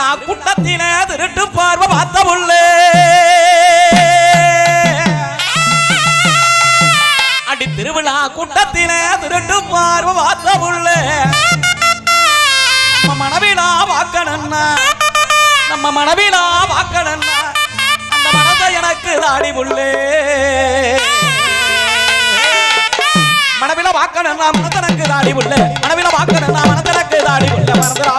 திருவிழா கூட்டத்தில திருட்டு பார்வை பார்த்த உள்ளே அடி திருவிழா கூட்டத்தில திருட்டு பார்வை பார்த்த உள்ளே நம்ம மனவிழா வாக்கணும்னா நம்ம மனவிழா வாக்கணும்னா அந்த மனதை எனக்கு தாடி உள்ளே மனவில வாக்கணும்னா மனத்தனக்கு தாடி உள்ள மனவில வாக்கணும்னா மனத்தனக்கு தாடி உள்ள மறந்துடா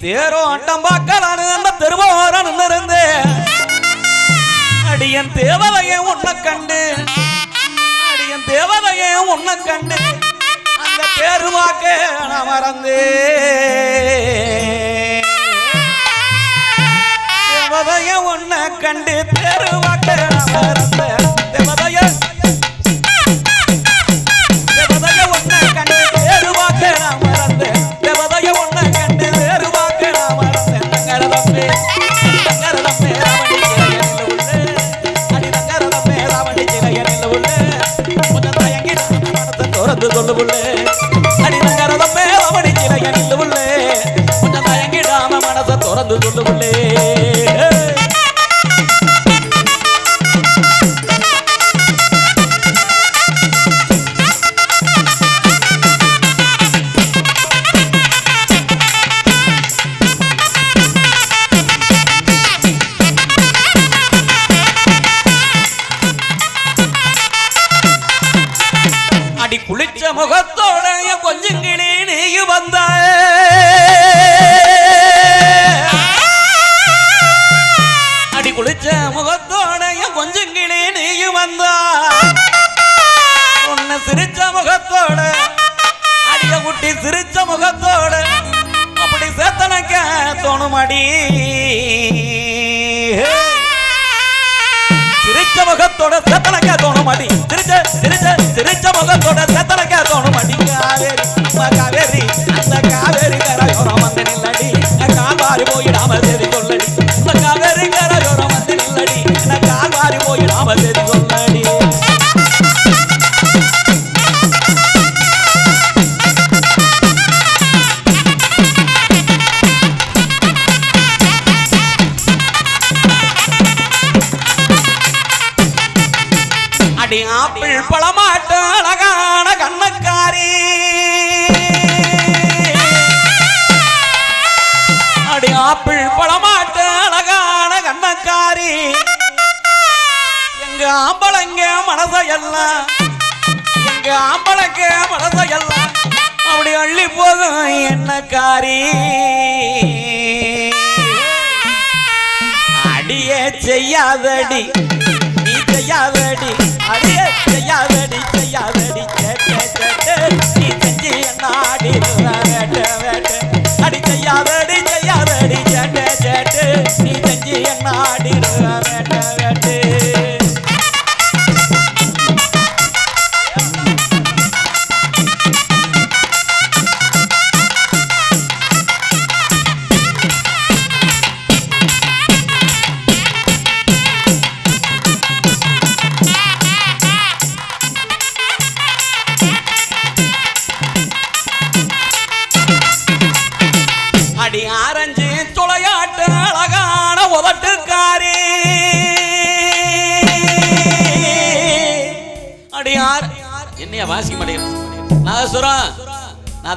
தேரும் அட்டம் பார்க்கலான்னு அந்த தெருவோரம் இருந்து அடியன் தேவதையை உன்னை கண்டு அடியன் தேவதையை உன்னை கண்டு அந்த தேருவாக்க நான் மறந்தே. தேவதைய உன்னை கண்டு தேருவாக்க பாடி. சிரிச்ச முகத்தோட செத்தனக்க தோணும் அடி சிரிச்ச சிரிச்ச சிரிச்ச முகத்தோட செத்தனக்க தோணும் அடி காவேரி காவேரி அந்த காவேரி கரையோரம் வந்து நில்லடி. கால்வாரி போயிடாமல் ஆம்பளங்க மனசையெல்லாம் அப்படி அள்ளி போதும். என்ன காரி? அடியே செய்யாதடி. நீ செய்யாதடி. அடியே செய்யாதடி செய்யாதடி.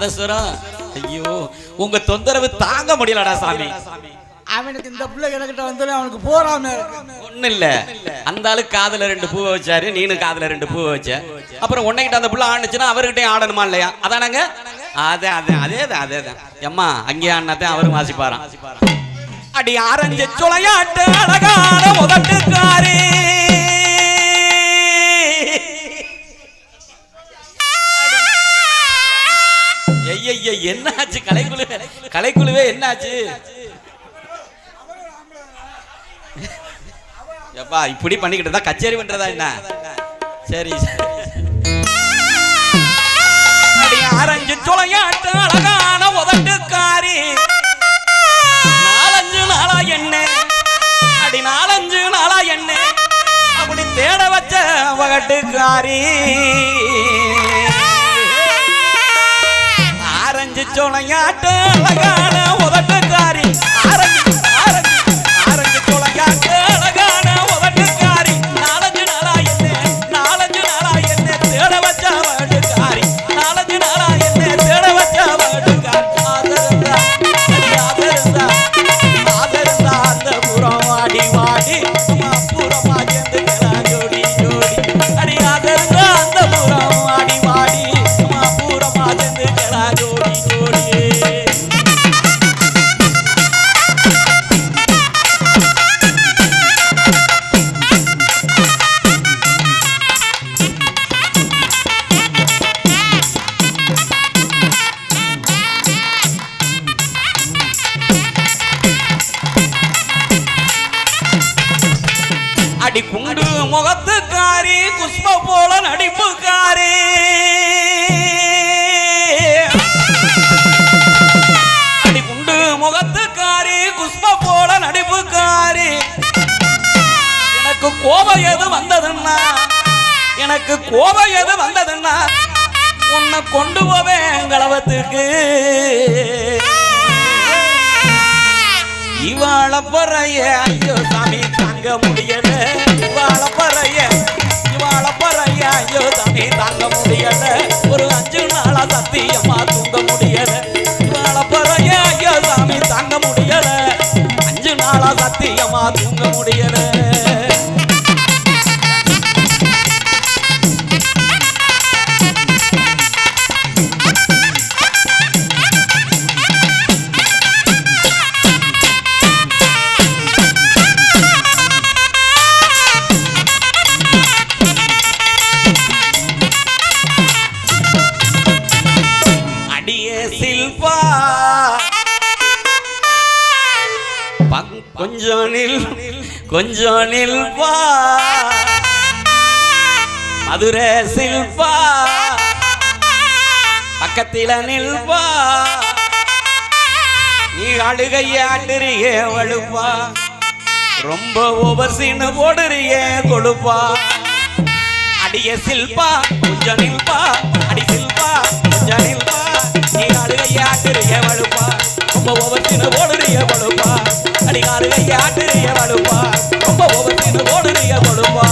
நாதசுரம் ஐயோ உங்க தொந்தரவு தாங்க முடியலடா சாமி. அவனுக்கு இந்த பிள்ளை கிட்ட வந்தாலே அவனுக்கு போறாம ஒண்ணு இல்ல. அந்த ஆளு காதுல ரெண்டு பூவை வச்சாரு நீனு காதுல ரெண்டு பூவை வச்ச. அப்புறம் உன்னைகிட்ட அந்த புள்ள ஆடுச்சுன்னா அவர்கிட்டயும் ஆடணுமா இல்லையா? அதானங்க? அதே அதே அதே தான் அதே தான் எம்மா அங்கேயே ஆடினாத்தான் அவரும் வாசிப்பாராம். அடி ஆரஞ்சு சுளையாட்டு அழகான உதட்டுக்காரி என்னாச்சு? கலைக்குழு கலைக்குழுவே என்னாச்சு? எப்பா இப்படி பண்ணிக்கிட்டு தான் கச்சேரி பண்றதா என்ன? சரி சரி. ஆரஞ்சு சுளையாட்டு அழகான உதட்டுக்காரி. நாலஞ்சு நாளா என்ன? அடி நாலஞ்சு நாளா என்ன? அப்படி தேட வச்ச வகட்டுக்காரி ஆரஞ்சு அழகான கோபம் எது வந்ததுன்னா? எனக்கு கோபம் எது வந்ததுன்னா உன்னை கொண்டு போவேன் கலவத்துக்கு. இவாழ பறைய ஐயோ சாமி தாங்க முடியல. இவாழ பறைய இவாழ பறைய ஐயோ சாமி தாங்க முடியல. ஒரு அஞ்சு நாளா சத்தியமா தூங்க முடியல. இவாழ பறைய ஐயோ சாமி தாங்க முடியல. அஞ்சு நாளா சத்தியமா தூங்க முடியல. கொஞ்சம் நில்பா மதுரை சில்பா. பக்கத்தில நில்பா. நீ அழுகையாட்டுறியே வழுப்பா. ரொம்ப ஓவர் சீனு போடுறியே கொழுப்பா. அடிய சில்பா கொஞ்சம் நில்பா அடி சில்பா கொஞ்சம் நில்பா நீ அழுகையாட்டுறிய வழுப்பா. ரொம்ப ஒவ்வொருத்தின போடுறிய வழுப்பா. அடி அழுகையாட்டுறிய வழுப்பா ரொம்ப ஒவ்வொருத்தின ஓடுறிய வழுப்பா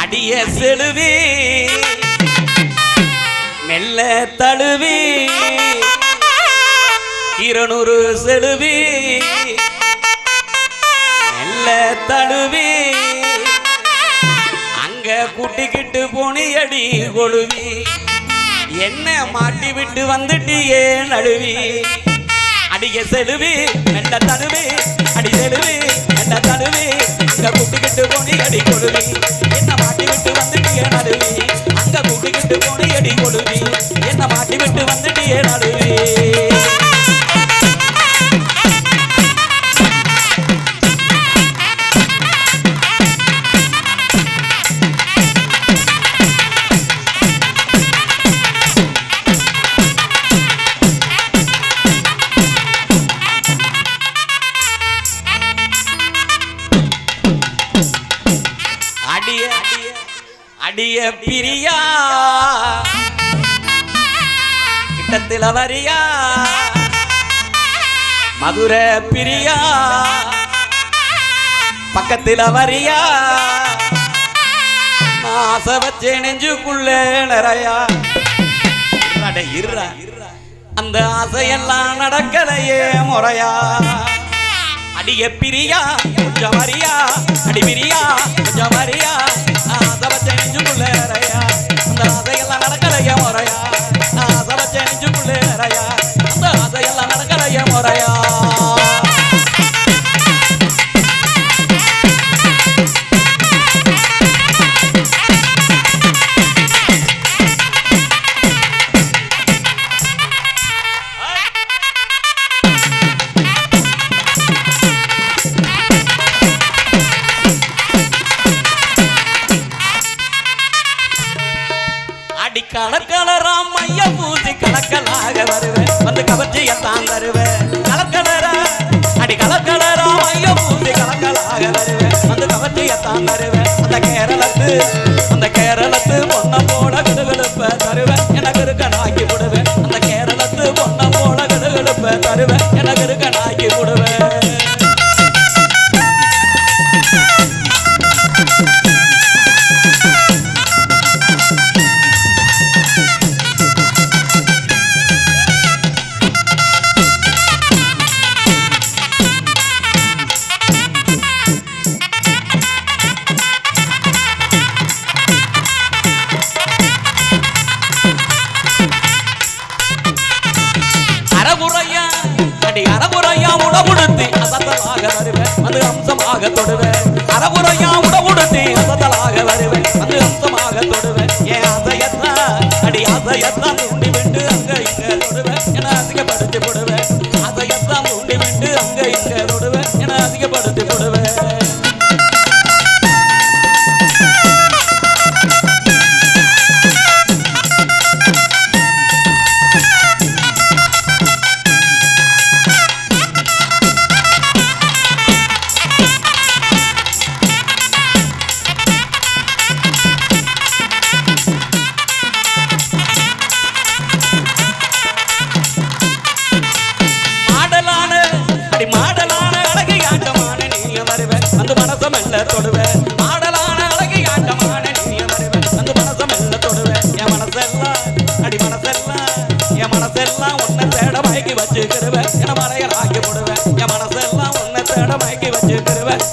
அடிய செழுவி மெல்ல தழுவி. இருநூறு செழுவி மெல்ல தழுவி அங்க கூட்டிக்கிட்டு போனியடி கொழுவி. என்ன மாட்டி விட்டு வந்துட்டியே நழுவி. அடிய செழுவி மெல்ல தழுவி அடி செழுவி மெல்ல தழுவி இங்க கூட்டிக்கிட்டு போனி அடி கொழுவி. என்ன மாட்டி விட்டு வந்துட்டியே நழுவி. அங்க கூட்டிக்கிட்டு போனி அடி கொழுவி. என்ன மாட்டி விட்டு வந்துட்டியே நழுவி. மதுர பிரியா. பக்கத்தில் வரியா. ஆச வச்சே நெஞ்சுக்குள்ளே நிறையா. இருறா அந்த ஆசையெல்லாம் நடக்கலையே முறையா. அடிய பிரியா கொஞ்சம் வரியா. அடி பிரியா கொஞ்சம் வரியா. ஆசை வச்சே நெஞ்சுக்குள்ளே நிறையா. அந்த ஆசையெல்லாம் நடக்கலையே முறையா. ஆசை வச்சே நெஞ்சுக்குள்ளே நிறையா. அந்த ஆசையெல்லாம் நடக்கலையே முறையா.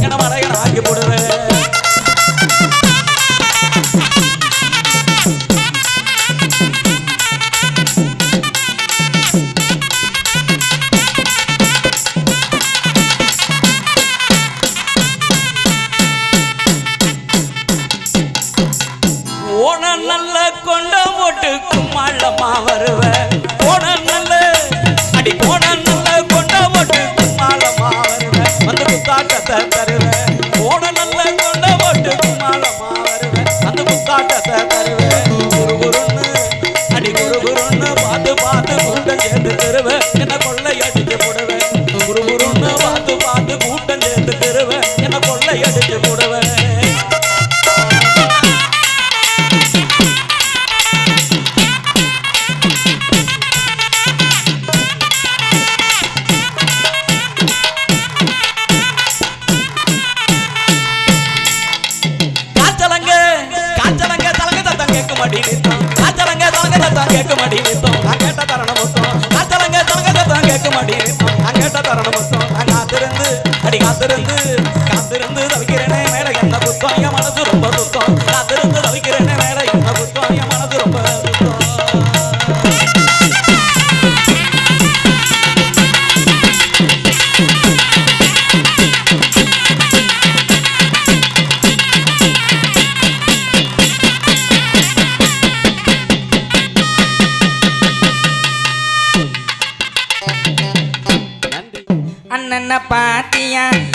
மடகன மடகன ஆக்கி போடுறேன் நல்ல கொண்ட ஓட்டுக்கும் வருவேன் போன நல்ல அடி போன நல்ல கொண்ட ஓட்டுக்கும் மழமா வருவேன் வந்து காட்டத்தை mañana.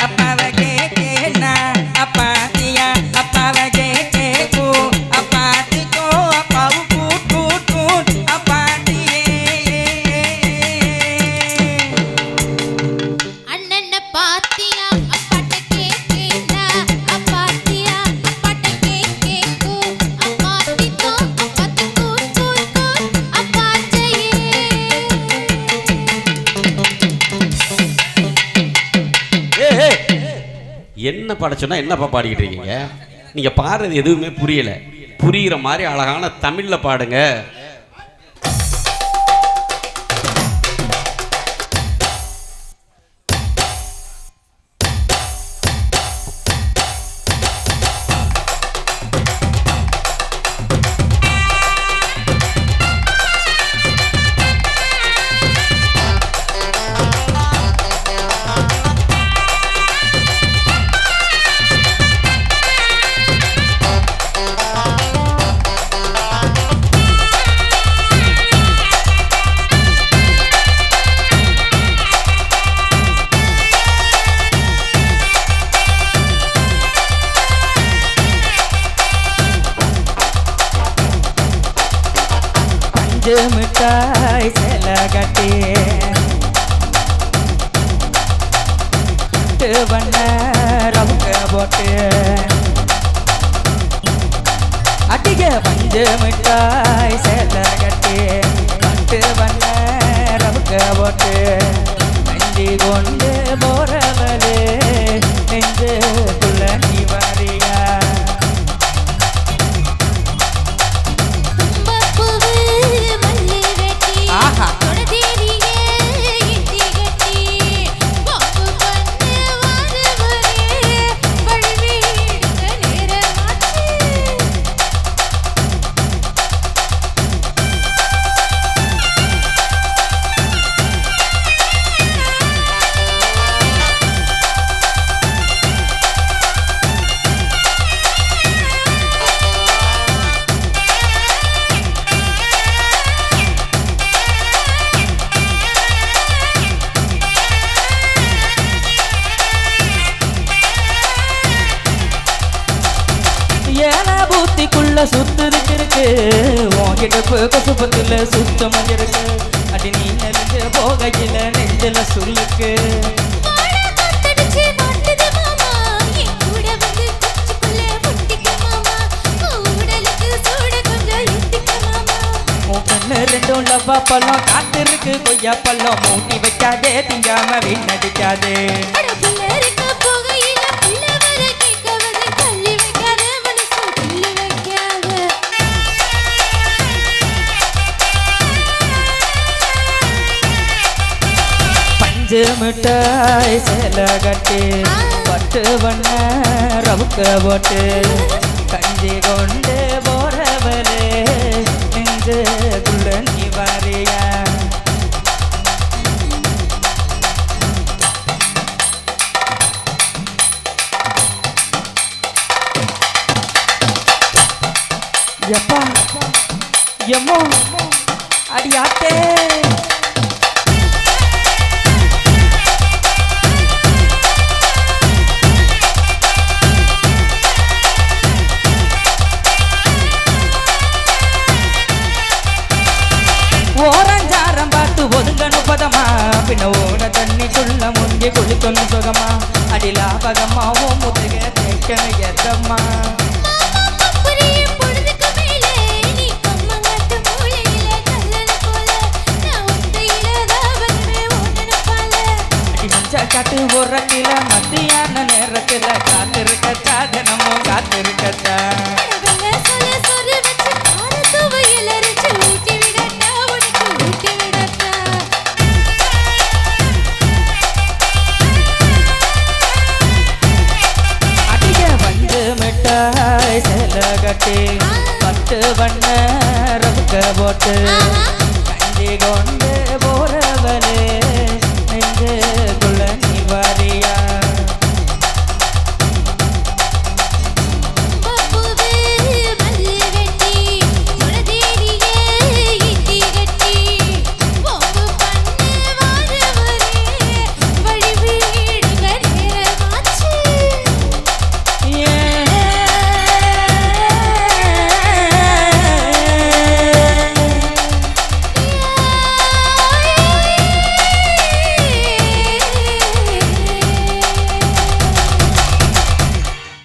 என்ன பாட என்னப்பா பாடிக்கிட்டு இருக்கீங்க? நீங்கள் பாடுறது எதுவுமே புரியலை. புரிகிற மாதிரி அழகான தமிழில் பாடுங்க. தாய் சேல கட்டி கண்டு வண்ண ரவுக்க போட்டு நந்தி கொண்டு போறவளே நெஞ்சு புள்ள நீ வாரி. பழம் லவ்வா பழம் காத்திருக்கு கொய்யா பழம் மூட்டி வைக்காதே திங்காம வீணடிக்காதே பஞ்சு மிட்டாய் சேல கட்டி பட்டு வண்ண ரவுக்க போட்டு கஞ்சி கொண்டு போறவரே வந்து குள்ள நீ வாரியா எப்பா எம்மோ? அடி